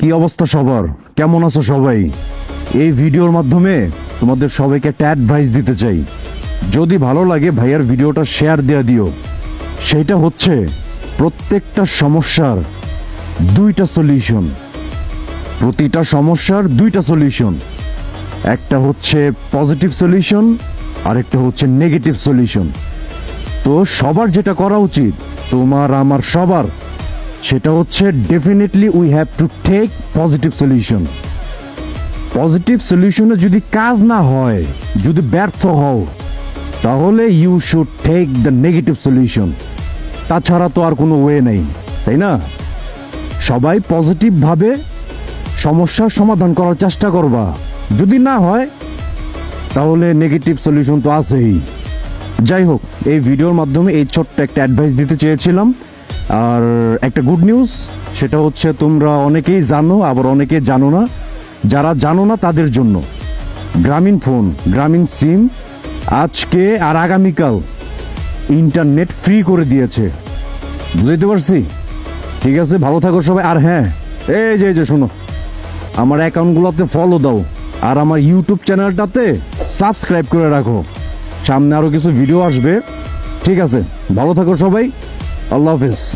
কি অবস্থা সবার? কেমন আছো সবাই? এই ভিডিওর মাধ্যমে তোমাদের সবাইকে একটা অ্যাডভাইস দিতে চাই। যদি ভালো লাগে ভাইয়ার ভিডিওটা শেয়ার দেয়া দিও। সেটা হচ্ছে প্রত্যেকটা সমস্যার দুইটা সলিউশন প্রতিটা সমস্যার দুইটা সলিউশন একটা হচ্ছে পজিটিভ সলিউশন আর একটা হচ্ছে নেগেটিভ সলিউশন তো সবার যেটা করা উচিত, তোমার, আমার, সবার সেটা হচ্ছে definitely we have to take positive solution positive সলিউশনে যদি কাজ না হয়, যদি ব্যর্থ হও, তাহলে you should take the negative solution তাছাড়া তো আর কোনো ওয়ে নেই, তাই না? সবাই পজিটিভভাবে সমস্যার সমাধান করার চেষ্টা করবা। যদি না হয়, তাহলে নেগেটিভ সলিউশন তো আছেই। যাই হোক, এই ভিডিওর মাধ্যমে এই ছোট্ট একটা অ্যাডভাইস দিতে চেয়েছিলাম। আর একটা গুড নিউজ সেটা হচ্ছে তোমরা অনেকেই জানো, আবার অনেকে জানো না। যারা জানো না, তাদের জন্য। গ্রামীণ ফোন, গ্রামীণ সিম আজকে আর আগামীকাল ইন্টারনেট ফ্রি করে দিয়েছে। বুঝতে পারছি? ঠিক আছে, ভালো থাকো সবাই। আর হ্যাঁ এই যে এই যে, শোনো। আমার অ্যাকাউন্টগুলোতে ফলো দাও। আর আমার ইউটিউব চ্যানেলটাতে সাবস্ক্রাইব করে রাখো। সামনে আরও কিছু ভিডিও আসবে। ঠিক আছে, ভালো থাকো সবাই। I love his